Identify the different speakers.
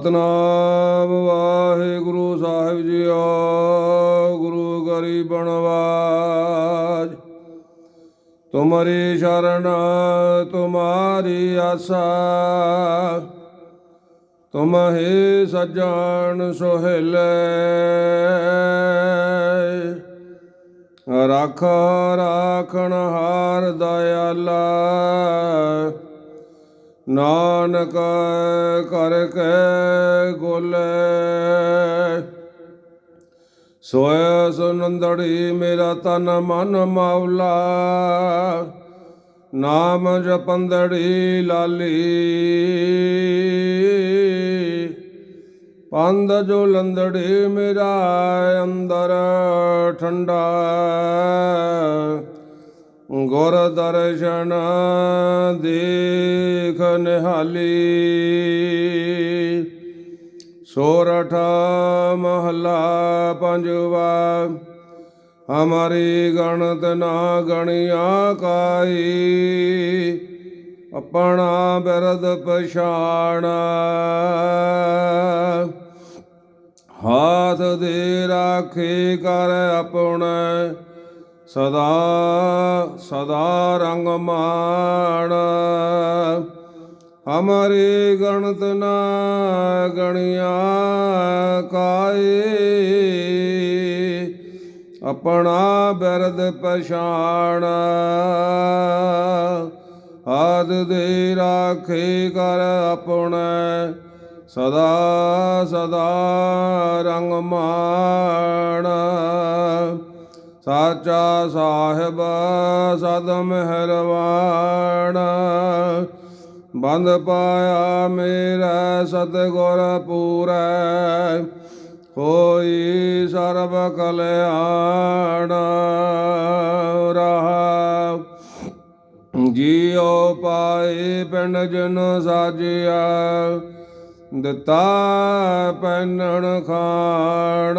Speaker 1: ਸਤਨਾਮ ਵਾਹਿਗੁਰੂ ਸਾਹਿਬ ਜੀਓ ਗੁਰੂ ਗਰੀ ਬਣਵਾਜ। ਤੁਮਰੀ ਸ਼ਰਨ, ਤੁਮਾਰੀ ਆਸਾ ਤੁਮ ਹੀ ਸਜਣ ਸੁਹੇਲੇ। ਰਖ, ਰਾਖਣ ਹਾਰ ਦਇਆਲਾ ਨਾਨਕ ਕਰ ਕੇ ਗੋਲੇ। ਸੋਇ ਸੁਨੰਦੜੀ, ਮੇਰਾ ਤਨ ਮਨ ਮਾਉਲਾ। ਨਾਮ ਜਪੰਦੜੀ ਲਾਲੀ। ਪੰਦ ਜੋ ਲੰਦੜੀ, ਮੇਰਾ ਅੰਦਰ ਠੰਡਾ। ਗੁਰ ਦਰਸ਼ਨ ਦੇਖ ਨਿਹਾਲੀ। ਸੋਰਠ ਮਹਲਾ ਪੰਜਵਾ, ਹਮਾਰੀ ਗਣਤ ਨਾ ਗਣਿਆ ਕਾਈ। ਆਪਣਾ ਬਿਰਦ ਪਛਾਣ। ਹਾਥ ਦੇ ਰਾਖੇ ਕਰ ਆਪਣੇ। ਸਦਾ ਸਦਾ ਰੰਗ ਮਾਣ। ਹਮਾਰੇ ਗਣਤ ਨਾ ਗਣਿਆ ਕਾਏ। ਆਪਣਾ ਬਿਰਦ ਪਛਾਣ। ਆਦ ਦੇ ਰਾਖੇ ਕਰ ਆਪਣੇ। ਸਦਾ ਸਦਾ ਰੰਗ ਮਾਣ। ਸਾਚਾ ਸਾਹਿਬ ਸਦ ਮਿਹਰਵਾਨ ਬੰਦ ਪਾਇਆ ਮੇਰਾ ਸਤਿਗੁਰ ਪੂਰੈ, ਹੋਈ ਸਰਬ ਕਲਿਆਣ। ਰਹਾ ਜੀਉ ਪਾਏ ਪਿੰਡ ਜਨ ਸਾਜਿਆ, ਦਿੱਤਾ ਪੈਨਣ ਖਾਣ।